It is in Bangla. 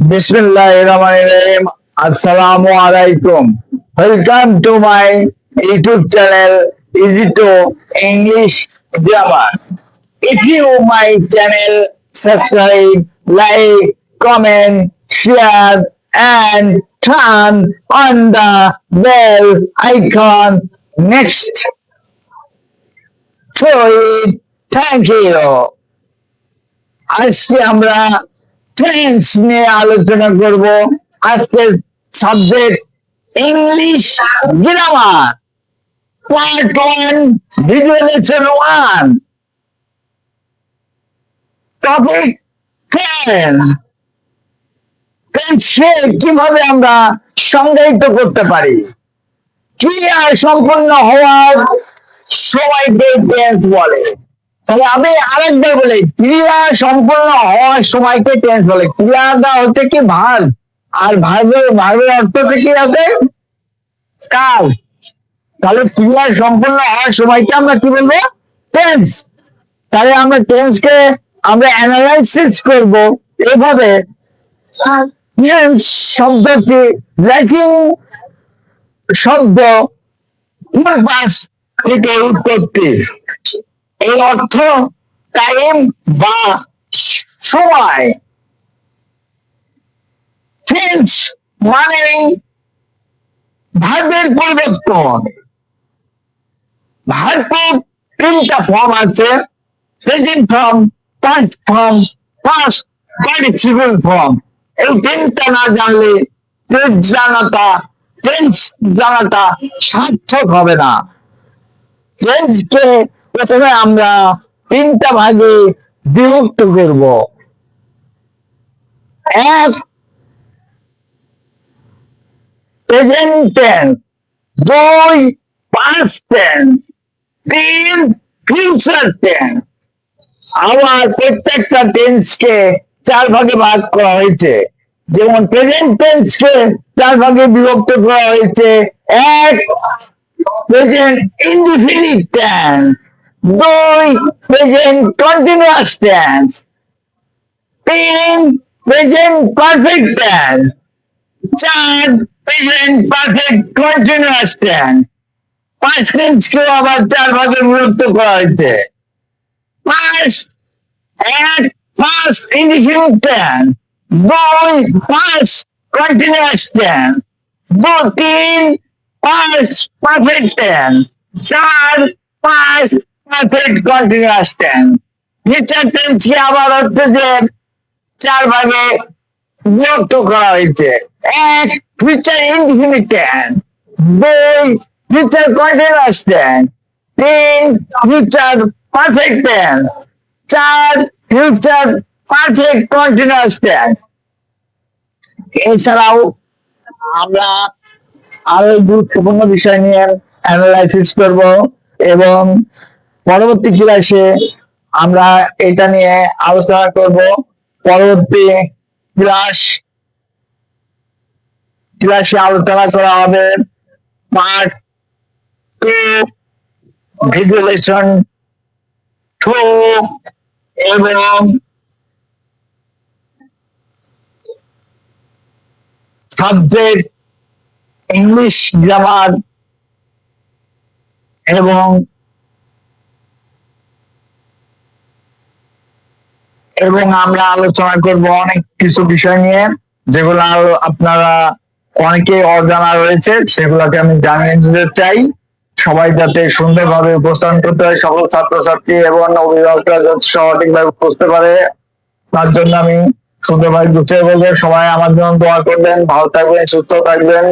Bismillah Rahim. Assalamu alaikum. Welcome to my YouTube channel, Easy to English Grammar. If you my channel, subscribe, like, comment, share, and turn on the bell icon next to it. Thank you. আজকে আমরা টেন্স নিয়ে আলোচনা করব। আজকে subject English grammar part one video lesson one topic কীভাবে আমরা সংজ্ঞায়িত করতে পারি? ক্রিয়া সম্পন্ন হওয়ার সময়কে টেন্স বলে। তাহলে আমি আরেকবার বলি, ক্রিয়া সম্পূর্ণ হওয়ার সময়কে টেন্স বলে। ক্রিয়াটা হচ্ছে কি ভাগ আর ভাগের ভাগের অর্থ কি আছে? কাজ। তাহলে ক্রিয়া সম্পূর্ণ হওয়ার সময়কে আমরা কি বলব? টেন্স তাহলে আমরা টেন্সকে আমরা অ্যানালাইসিস করব। এভাবে শব্দটি ল্যাটিন শব্দ থেকে উৎপত্তি। এর অর্থ টাইম বা সময়। টেন্স মানে ভাবের পরিবর্তন। ভার্বের তিনটা ফর্ম আছে present form past form past participle form এই তিনটা না জানলে জানাটা টেন্স জানাটা সার্থক হবে না। টেন্সকে প্রথমে আমরা তিনটা ভাগে বিভক্ত করব। এক প্রেজেন্ট টেন্স দুই পাস্ট টেন্স তিন ফিউচার টেন্স আবার প্রত্যেকটা টেন্সকে চার ভাগে ভাগ করা হয়েছে। যেমন প্রেজেন্ট টেন্সকে চার ভাগে বিভক্ত করা হয়েছে। এক প্রেজেন্ট ইনডিফিনিট টেন্স দুই প্রেজেন্ট কন্টিনিউয়াস টেন্স তিন প্রেজেন্ট পারফেক্ট টেন্স চার প্রেজেন্ট পারফেক্ট কন্টিনিউয়াস টেন্স পাঁচ টেন্সকেও আবার চার ভাগে বিভক্ত করা হয়েছে। পাঁচ, এক, পাঁচ ইনডিফিনিট টেন্স দুই, পাঁচ কন্টিনিউয়াস টেন্স দু, তিন, পাঁচ পারফেক্ট টেন্স চার, পাঁচ পারফেক্ট কন্টিনিউয়াস আবার হচ্ছে চার ভাগে করা হয়েছে। এক ফিউচার দুই তিন পারফেক্ট চার ফিউচার পারফেক্ট কন্টিনিউয়াস টেন্স এছাড়াও আমরা আরও গুরুত্বপূর্ণ বিষয় নিয়ে অ্যানালাইসিস করব এবং পরবর্তী ক্লাসে আমরা এটা নিয়ে আলোচনা করব। পরবর্তী ক্লাস, ক্লাসে আলোচনা করা হবে part two video lesson two এবং সাবজেক্ট ইংলিশ গ্রামার এবং এবং আমরা আলোচনা করব অনেক কিছু বিষয় নিয়ে, যেগুলো আপনারা অনেকে অজানা রয়েছে, সেগুলোকে আমি জানিয়ে দিতে চাই। সবাই যাতে সুন্দরভাবে উপস্থাপন করতে হয় সকল ছাত্রছাত্রী এবং অভিভাবকরা যাতে সঠিকভাবে করতে পারে, তার জন্য আমি সুন্দরভাবে গুছিয়ে বলব, সবাই আমার জন্য দোয়া করবেন, ভালো থাকবেন, সুস্থ থাকবেন।